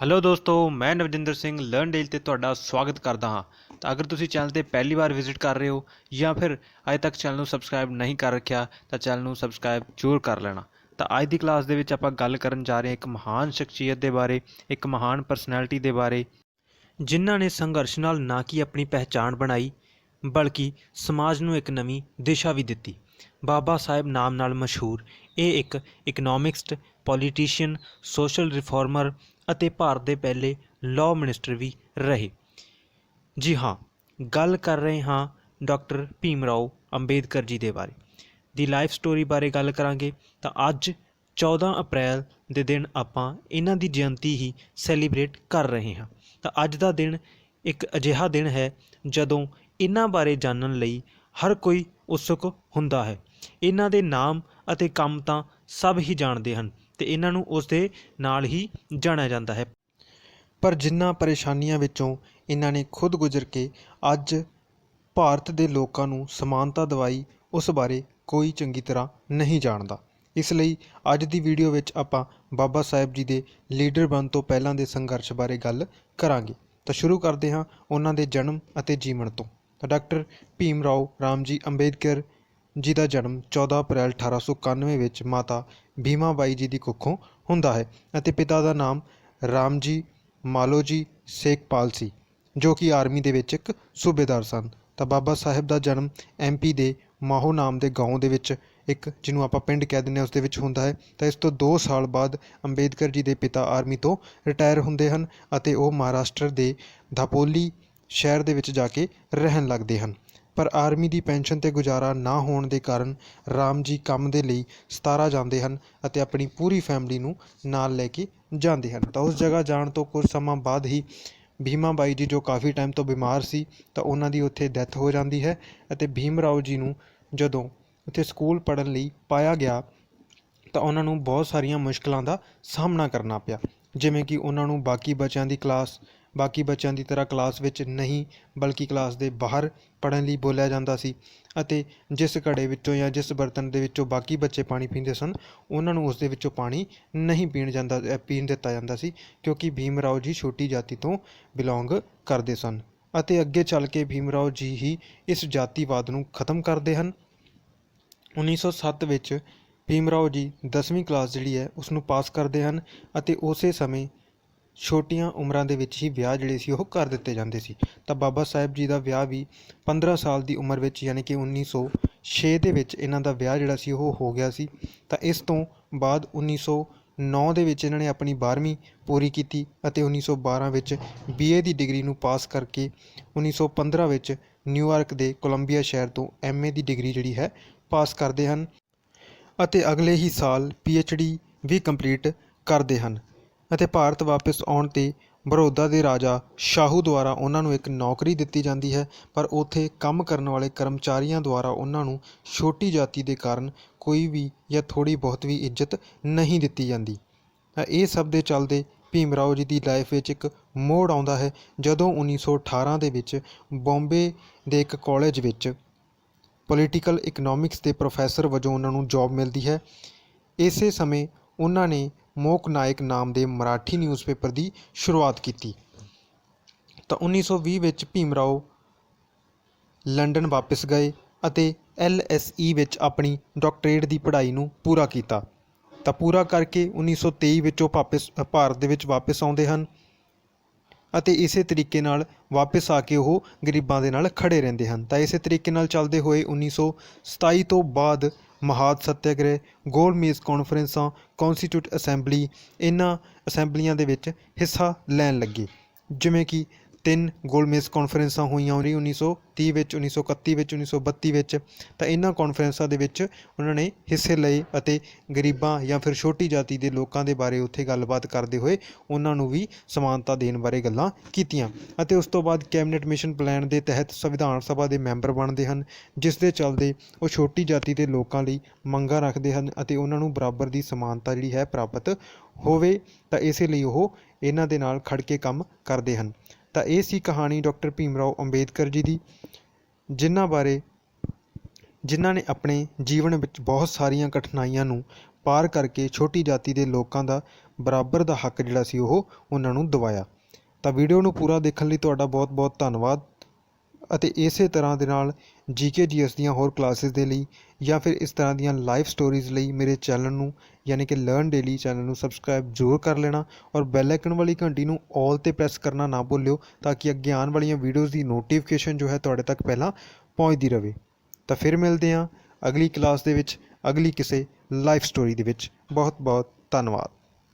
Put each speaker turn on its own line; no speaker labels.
Hello ਦੋਸਤੋ, ਮੈਂ ਨਵਜਿੰਦਰ Singh learn Del ਤੇ ਤੁਹਾਡਾ ਸਵਾਗਤ ਕਰਦਾ ਹਾਂ। ਤਾਂ ਅਗਰ ਤੁਸੀਂ ਚੈਨਲ ਤੇ ਪਹਿਲੀ ਵਾਰ ਵਿਜ਼ਿਟ ਕਰ ਰਹੇ ਹੋ ਜਾਂ ਫਿਰ ਅਜੇ ਤੱਕ ਚੈਨਲ ਨੂੰ ਸਬਸਕ੍ਰਾਈਬ ਨਹੀਂ ਕਰ ਰੱਖਿਆ, ਤਾਂ ਚੈਨਲ ਨੂੰ ਸਬਸਕ੍ਰਾਈਬ ਜ਼ਰੂਰ ਕਰ ਲੈਣਾ। ਤਾਂ ਅੱਜ ਦੀ ਕਲਾਸ ਦੇ ਵਿੱਚ ਆਪਾਂ ਗੱਲ ਕਰਨ ਜਾ ਰਹੇ ਹਾਂ ਇੱਕ ਮਹਾਨ ਸ਼ਖਸੀਅਤ ਦੇ ਬਾਰੇ, ਇੱਕ ਮਹਾਨ ਪਰਸਨੈਲਿਟੀ ਦੇ ਬਾਰੇ, ਜਿਨ੍ਹਾਂ ਨੇ ਸੰਘਰਸ਼ ਨਾਲ ਨਾ ਕਿ ਆਪਣੀ ਪਹਿਚਾਣ ਬਣਾਈ, ਬਲਕਿ ਸਮਾਜ ਨੂੰ ਇੱਕ ਨਵੀਂ ਦਿਸ਼ਾ ਵੀ ਦਿੱਤੀ। ਬਾਬਾ ਸਾਹਿਬ ਨਾਮ ਨਾਲ ਮਸ਼ਹੂਰ ਇਹ ਇੱਕ ਇਕਨੋਮਿਕਸਟ ਪੋਲੀਟੀਸ਼ੀਅਨ ਸੋਸ਼ਲ ਰਿਫਾਰਮਰ ਅਤੇ ਭਾਰਤ ਦੇ ਪਹਿਲੇ ਲਾਅ ਮਿਨਿਸਟਰ ਵੀ ਰਹੇ। ਜੀ ਹਾਂ, ਗੱਲ ਕਰ ਰਹੇ ਹਾਂ ਡਾਕਟਰ ਭੀਮ ਰਾਓ ਅੰਬੇਦਕਰ ਜੀ ਦੇ ਬਾਰੇ। ਦੀ ਲਾਈਫ ਸਟੋਰੀ ਬਾਰੇ ਗੱਲ ਕਰਾਂਗੇ ਤਾਂ ਅੱਜ 14 ਅਪ੍ਰੈਲ ਦੇ ਦਿਨ ਆਪਾਂ ਇਹਨਾਂ ਦੀ ਜਯੰਤੀ ਹੀ ਸੈਲੀਬ੍ਰੇਟ ਕਰ ਰਹੇ ਹਾਂ। ਤਾਂ ਅੱਜ ਦਾ ਦਿਨ ਇੱਕ ਅਜਿਹਾ ਦਿਨ ਹੈ ਜਦੋਂ ਇਹਨਾਂ ਬਾਰੇ ਜਾਣਨ ਲਈ ਹਰ ਕੋਈ ਉਤਸੁਕ ਹੁੰਦਾ ਹੈ। ਇਹਨਾਂ ਦੇ ਨਾਮ ਅਤੇ ਕੰਮ ਤਾਂ ਸਭ ਹੀ ਜਾਣਦੇ ਹਨ। ਤੇ ਇਹਨਾਂ ਨੂੰ ਉਸ ਦੇ ਨਾਲ ਹੀ ਜਾਣਿਆ ਜਾਂਦਾ ਹੈ। ਪਰ ਜਿਨ੍ਹਾਂ ਪਰੇਸ਼ਾਨੀਆਂ ਵਿੱਚੋਂ ਇਹਨਾਂ ਨੇ ਖੁਦ ਗੁਜ਼ਰ ਕੇ ਅੱਜ ਭਾਰਤ ਦੇ ਲੋਕਾਂ ਨੂੰ ਸਮਾਨਤਾ ਦਿਵਾਈ, ਉਸ ਬਾਰੇ ਕੋਈ ਚੰਗੀ ਤਰ੍ਹਾਂ ਨਹੀਂ ਜਾਣਦਾ। ਇਸ ਲਈ ਅੱਜ ਦੀ ਵੀਡੀਓ ਵਿੱਚ ਆਪਾਂ ਬਾਬਾ ਸਾਹਿਬ ਜੀ ਦੇ ਲੀਡਰ ਬਣਨ ਤੋਂ ਪਹਿਲਾਂ ਦੇ ਸੰਘਰਸ਼ ਬਾਰੇ ਗੱਲ ਕਰਾਂਗੇ। ਤਾਂ ਸ਼ੁਰੂ ਕਰਦੇ ਹਾਂ ਉਹਨਾਂ ਦੇ ਜਨਮ ਅਤੇ ਜੀਵਨ ਤੋਂ। ਡਾਕਟਰ ਭੀਮ ਰਾਓ ਰਾਮਜੀ ਅੰਬੇਦਕਰ ਜੀ ਦਾ ਜਨਮ 14 ਅਪ੍ਰੈਲ 1891 ਵਿੱਚ ਮਾਤਾ ਭੀਮਾ ਬਾਈ ਜੀ ਦੀ ਕੁੱਖੋਂ ਹੁੰਦਾ ਹੈ ਅਤੇ ਪਿਤਾ ਦਾ ਨਾਮ ਰਾਮਜੀ ਮਾਲੋਜੀ ਸੇਖਪਾਲ ਸੀ, ਜੋ ਕਿ ਆਰਮੀ ਦੇ ਵਿੱਚ ਇੱਕ ਸੂਬੇਦਾਰ ਸਨ। ਤਾਂ ਬਾਬਾ ਸਾਹਿਬ ਦਾ ਜਨਮ ਐਮਪੀ ਦੇ ਮਾਹੋ ਨਾਮ ਦੇ ਗਾਉਂ ਦੇ ਵਿੱਚ ਇੱਕ, ਜਿਹਨੂੰ ਆਪਾਂ ਪਿੰਡ ਕਹਿ ਦਿੰਦੇ ਹਾਂ, ਉਸ ਦੇ ਵਿੱਚ ਹੁੰਦਾ ਹੈ। ਤਾਂ ਇਸ ਤੋਂ 2 ਸਾਲ ਬਾਅਦ ਅੰਬੇਦਕਰ ਜੀ ਦੇ ਪਿਤਾ ਆਰਮੀ ਤੋਂ ਰਿਟਾਇਰ ਹੁੰਦੇ ਹਨ ਅਤੇ ਉਹ ਮਹਾਰਾਸ਼ਟਰ ਦੇ ਧਾਪੋਲੀ ਸ਼ਹਿਰ ਦੇ ਵਿੱਚ ਜਾ ਕੇ ਰਹਿਣ ਲੱਗਦੇ ਹਨ। ਪਰ ਆਰਮੀ ਦੀ ਪੈਨਸ਼ਨ ਤੇ ਗੁਜ਼ਾਰਾ ਨਾ ਹੋਣ ਦੇ ਕਾਰਨ ਰਾਮ ਜੀ ਕੰਮ ਦੇ ਲਈ ਸਤਾਰਾ ਜਾਂਦੇ ਹਨ ਅਤੇ ਆਪਣੀ ਪੂਰੀ ਫੈਮਿਲੀ ਨੂੰ ਨਾਲ ਲੈ ਕੇ ਜਾਂਦੇ ਹਨ। ਤਾਂ ਉਸ ਜਗ੍ਹਾ ਜਾਣ ਤੋਂ ਕੁਝ ਸਮਾਂ ਬਾਅਦ ਹੀ ਭੀਮਾ ਬਾਈ ਜੀ ਜੋ ਕਾਫੀ ਟਾਈਮ ਤੋਂ ਬਿਮਾਰ ਸੀ, ਤਾਂ ਉਹਨਾਂ ਦੀ ਉੱਥੇ ਡੈਥ ਹੋ ਜਾਂਦੀ ਹੈ ਅਤੇ ਭੀਮ ਰਾਓ ਜੀ ਨੂੰ ਜਦੋਂ ਉੱਥੇ ਸਕੂਲ ਪੜ੍ਹਨ ਲਈ ਪਾਇਆ ਗਿਆ, ਤਾਂ ਉਹਨਾਂ ਨੂੰ ਬਹੁਤ ਸਾਰੀਆਂ ਮੁਸ਼ਕਲਾਂ ਦਾ ਸਾਹਮਣਾ ਕਰਨਾ ਪਿਆ। ਜਿਵੇਂ ਕਿ ਉਹਨਾਂ ਨੂੰ ਬਾਕੀ ਬੱਚਿਆਂ ਦੀ ਕਲਾਸ ਬਾਕੀ ਬੱਚਿਆਂ ਦੀ ਤਰ੍ਹਾਂ ਕਲਾਸ ਵਿੱਚ ਨਹੀਂ, ਬਲਕਿ ਕਲਾਸ ਦੇ ਬਾਹਰ ਪੜ੍ਹਨ ਲਈ ਬੋਲਿਆ ਜਾਂਦਾ ਸੀ ਅਤੇ ਜਿਸ ਘੜੇ ਵਿੱਚੋਂ ਜਾਂ ਜਿਸ ਬਰਤਨ ਦੇ ਵਿੱਚੋਂ ਬਾਕੀ ਬੱਚੇ ਪਾਣੀ ਪੀਂਦੇ ਸਨ, ਉਹਨਾਂ ਨੂੰ ਉਸ ਦੇ ਵਿੱਚੋਂ ਪਾਣੀ ਨਹੀਂ ਪੀਣ ਜਾਂਦਾ ਪੀਣ ਦਿੱਤਾ ਜਾਂਦਾ ਸੀ, ਕਿਉਂਕਿ ਭੀਮ ਰਾਓ ਜੀ ਛੋਟੀ ਜਾਤੀ ਤੋਂ ਬਿਲੋਂਗ ਕਰਦੇ ਸਨ ਅਤੇ ਅੱਗੇ ਚੱਲ ਕੇ ਭੀਮ ਰਾਓ ਜੀ ਹੀ ਇਸ ਜਾਤੀਵਾਦ ਨੂੰ ਖਤਮ ਕਰਦੇ ਹਨ। 1907 ਵਿੱਚ ਭੀਮ ਰਾਓ ਜੀ 10ਵੀਂ ਕਲਾਸ ਜਿਹੜੀ ਹੈ ਉਸ ਨੂੰ ਪਾਸ ਕਰਦੇ ਹਨ ਅਤੇ ਉਸੇ ਸਮੇਂ ਛੋਟੀਆਂ ਉਮਰਾਂ ਦੇ ਵਿੱਚ ਹੀ ਵਿਆਹ ਜਿਹੜੇ ਸੀ ਉਹ ਕਰ ਦਿੱਤੇ ਜਾਂਦੇ ਸੀ। ਤਾਂ ਬਾਬਾ ਸਾਹਿਬ ਜੀ ਦਾ ਵਿਆਹ ਵੀ 15 ਸਾਲ ਦੀ ਉਮਰ ਵਿੱਚ, ਯਾਨੀ ਕਿ 1906 ਦੇ ਵਿੱਚ ਇਹਨਾਂ ਦਾ ਵਿਆਹ ਜਿਹੜਾ ਸੀ ਉਹ ਹੋ ਗਿਆ ਸੀ। ਤਾਂ ਇਸ ਤੋਂ ਬਾਅਦ 1909 ਦੇ ਵਿੱਚ ਇਹਨਾਂ ਨੇ ਆਪਣੀ 12ਵੀਂ ਪੂਰੀ ਕੀਤੀ ਅਤੇ 1912 ਵਿੱਚ ਬੀਏ ਦੀ ਡਿਗਰੀ ਨੂੰ ਪਾਸ ਕਰਕੇ 1915 ਵਿੱਚ ਨਿਊਯਾਰਕ ਦੇ ਕੋਲੰਬੀਆ ਸ਼ਹਿਰ ਤੋਂ ਐਮਏ ਦੀ ਡਿਗਰੀ ਜਿਹੜੀ ਹੈ ਪਾਸ ਕਰਦੇ ਹਨ ਅਤੇ ਅਗਲੇ ਹੀ ਸਾਲ ਡੀ ਵੀ ਕੰਪਲੀਟ ਕਰਦੇ ਹਨ। ਅਤੇ ਭਾਰਤ ਵਾਪਿਸ ਆਉਣ ਤੇ ਬੜੌਦਾ ਦੇ ਰਾਜਾ ਸ਼ਾਹੂ ਦੁਆਰਾ ਉਹਨਾਂ ਨੂੰ ਇੱਕ ਨੌਕਰੀ ਦਿੱਤੀ ਜਾਂਦੀ ਹੈ, ਪਰ ਉੱਥੇ ਕੰਮ ਕਰਨ ਵਾਲੇ ਕਰਮਚਾਰੀਆਂ ਦੁਆਰਾ ਉਹਨਾਂ ਨੂੰ ਛੋਟੀ ਜਾਤੀ ਦੇ ਕਾਰਨ ਕੋਈ ਵੀ ਜਾਂ ਥੋੜ੍ਹੀ ਬਹੁਤ ਵੀ ਇੱਜ਼ਤ ਨਹੀਂ ਦਿੱਤੀ ਜਾਂਦੀ। ਤਾਂ ਇਹ ਸਭ ਦੇ ਚੱਲਦੇ ਭੀਮ ਰਾਓ ਜੀ ਦੀ ਲਾਈਫ ਵਿੱਚ ਇੱਕ ਮੋੜ ਆਉਂਦਾ ਹੈ, ਜਦੋਂ 1918 ਦੇ ਵਿੱਚ ਬੰਬੇ ਦੇ ਇੱਕ ਕਾਲਜ ਵਿੱਚ ਪੋਲੀਟੀਕਲ ਇਕਨੋਮਿਕਸ ਦੇ ਪ੍ਰੋਫੈਸਰ ਵਜੋਂ ਉਹਨਾਂ ਨੂੰ ਜੌਬ ਮਿਲਦੀ ਹੈ। ਇਸੇ ਸਮੇਂ ਉਹਨਾਂ ਨੇ ਮੋਕ ਨਾਇਕ ਨਾਮ ਦੇ ਮਰਾਠੀ ਨਿਊਜ਼ਪੇਪਰ ਦੀ ਸ਼ੁਰੂਆਤ ਕੀਤੀ। ਤਾਂ 1920 ਵਿੱਚ ਭੀਮ ਰਾਓ ਲੰਡਨ ਵਾਪਸ ਗਏ ਅਤੇ ਐਲਐਸਈ ਵਿੱਚ ਆਪਣੀ ਡਾਕਟਰੇਟ ਦੀ ਪੜ੍ਹਾਈ ਨੂੰ ਪੂਰਾ ਕੀਤਾ। ਤਾਂ ਪੂਰਾ ਕਰਕੇ 1923 ਵਿੱਚ ਉਹ ਵਾਪਸ, ਭਾਰਤ ਦੇ ਵਿੱਚ ਵਾਪਸ ਆਉਂਦੇ ਹਨ ਅਤੇ ਇਸੇ ਤਰੀਕੇ ਨਾਲ ਵਾਪਸ ਆ ਕੇ ਉਹ ਗਰੀਬਾਂ ਦੇ ਨਾਲ ਖੜੇ ਰਹਿੰਦੇ ਹਨ। ਤਾਂ ਇਸੇ ਤਰੀਕੇ ਨਾਲ ਚੱਲਦੇ ਹੋਏ 1927 ਤੋਂ ਬਾਅਦ ਮਹਾਦ ਸੱਤਿਆਗ੍ਰਹਿ, ਗੋਲ ਮੇਜ਼ ਕਾਨਫਰੰਸਾਂ, ਕੌਂਸਟੀਟਿਊਟ ਅਸੈਂਬਲੀ ਇਹਨਾਂ ਅਸੈਂਬਲੀਆਂ ਦੇ ਵਿੱਚ ਹਿੱਸਾ ਲੈਣ ਲੱਗੇ। ਜਿਵੇਂ ਕਿ ਤਿੰਨ ਗੋਲ ਗੋਲਮੇਜ਼ ਕਾਨਫਰੰਸਾਂ ਹੋਈਆਂ ਉਹਦੀ 1930 ਵਿੱਚ 1931 ਵਿੱਚ 1932 ਵਿੱਚ। ਤਾਂ ਇਹਨਾਂ ਕਾਨਫਰੰਸਾਂ ਦੇ ਵਿੱਚ ਉਹਨਾਂ ਨੇ ਹਿੱਸੇ ਲਏ ਅਤੇ ਗਰੀਬਾਂ ਜਾਂ ਫਿਰ ਛੋਟੀ ਜਾਤੀ ਦੇ ਲੋਕਾਂ ਦੇ ਬਾਰੇ ਉੱਥੇ ਗੱਲਬਾਤ ਕਰਦੇ ਹੋਏ ਉਹਨਾਂ ਨੂੰ ਵੀ ਸਮਾਨਤਾ ਦੇਣ ਬਾਰੇ ਗੱਲਾਂ ਕੀਤੀਆਂ ਅਤੇ ਉਸ ਤੋਂ ਬਾਅਦ ਕੈਬਨਿਟ ਮਿਸ਼ਨ ਪਲਾਨ ਦੇ ਤਹਿਤ ਸੰਵਿਧਾਨ ਸਭਾ ਦੇ ਮੈਂਬਰ ਬਣਦੇ ਹਨ, ਜਿਸ ਦੇ ਚੱਲਦੇ ਉਹ ਛੋਟੀ ਜਾਤੀ ਦੇ ਲੋਕਾਂ ਲਈ ਮੰਗਾਂ ਰੱਖਦੇ ਹਨ ਅਤੇ ਉਹਨਾਂ ਨੂੰ ਬਰਾਬਰ ਦੀ ਸਮਾਨਤਾ ਜਿਹੜੀ ਹੈ ਪ੍ਰਾਪਤ ਹੋਵੇ, ਤਾਂ ਇਸੇ ਲਈ ਉਹ ਇਹਨਾਂ ਦੇ ਨਾਲ ਖੜ ਕੇ ਕੰਮ ਕਰਦੇ ਹਨ। ਤਾਂ ਇਹ ਸੀ ਕਹਾਣੀ ਡਾਕਟਰ ਭੀਮ ਰਾਓ ਅੰਬੇਦਕਰ ਜੀ ਦੀ, ਜਿਨ੍ਹਾਂ ਬਾਰੇ, ਜਿਨ੍ਹਾਂ ਨੇ ਆਪਣੇ ਜੀਵਨ ਵਿੱਚ ਬਹੁਤ ਸਾਰੀਆਂ ਕਠਿਨਾਈਆਂ ਨੂੰ
ਪਾਰ ਕਰਕੇ ਛੋਟੀ ਜਾਤੀ ਦੇ ਲੋਕਾਂ ਦਾ ਬਰਾਬਰ ਦਾ ਹੱਕ ਜਿਹੜਾ ਸੀ ਉਹ ਉਹਨਾਂ ਨੂੰ ਦਿਵਾਇਆ। ਤਾਂ ਵੀਡੀਓ ਨੂੰ ਪੂਰਾ ਦੇਖਣ ਲਈ ਤੁਹਾਡਾ ਬਹੁਤ-ਬਹੁਤ ਧੰਨਵਾਦ ਅਤੇ ਇਸੇ ਤਰ੍ਹਾਂ ਦੇ ਨਾਲ ਜੀਕੇ ਜੀਐਸ ਦੀਆਂ ਹੋਰ ਕਲਾਸਿਸ ਦੇ ਲਈ ਜਾਂ ਫਿਰ ਇਸ ਤਰ੍ਹਾਂ ਦੀਆਂ ਲਾਈਵ ਸਟੋਰੀਜ਼ ਲਈ ਮੇਰੇ ਚੈਨਲ ਨੂੰ, ਯਾਨੀ ਕਿ ਲਰਨ ਡੇਲੀ ਚੈਨਲ ਨੂੰ ਸਬਸਕ੍ਰਾਈਬ ਜ਼ਰੂਰ ਕਰ ਲੈਣਾ ਔਰ ਬੈਲ ਆਈਕਨ ਵਾਲੀ ਘੰਟੀ ਨੂੰ ਆਲ ਤੇ ਪ੍ਰੈਸ ਕਰਨਾ ਨਾ ਭੁੱਲਿਓ ਤਾਂ ਕਿ ਅੱਗੇ ਆਉਣ ਵਾਲੀਆਂ ਵੀਡੀਓਜ਼ ਦੀ ਨੋਟੀਫਿਕੇਸ਼ਨ ਜੋ ਹੈ ਤੁਹਾਡੇ ਤੱਕ ਪਹਿਲਾਂ ਪਹੁੰਚਦੀ ਰਹੇ। ਤਾਂ ਫਿਰ ਮਿਲਦੇ ਹਾਂ ਅਗਲੀ ਕਲਾਸ ਦੇ ਵਿੱਚ, ਅਗਲੀ ਕਿਸੇ ਲਾਈਵ ਸਟੋਰੀ ਦੇ ਵਿੱਚ। ਬਹੁਤ ਬਹੁਤ ਧੰਨਵਾਦ।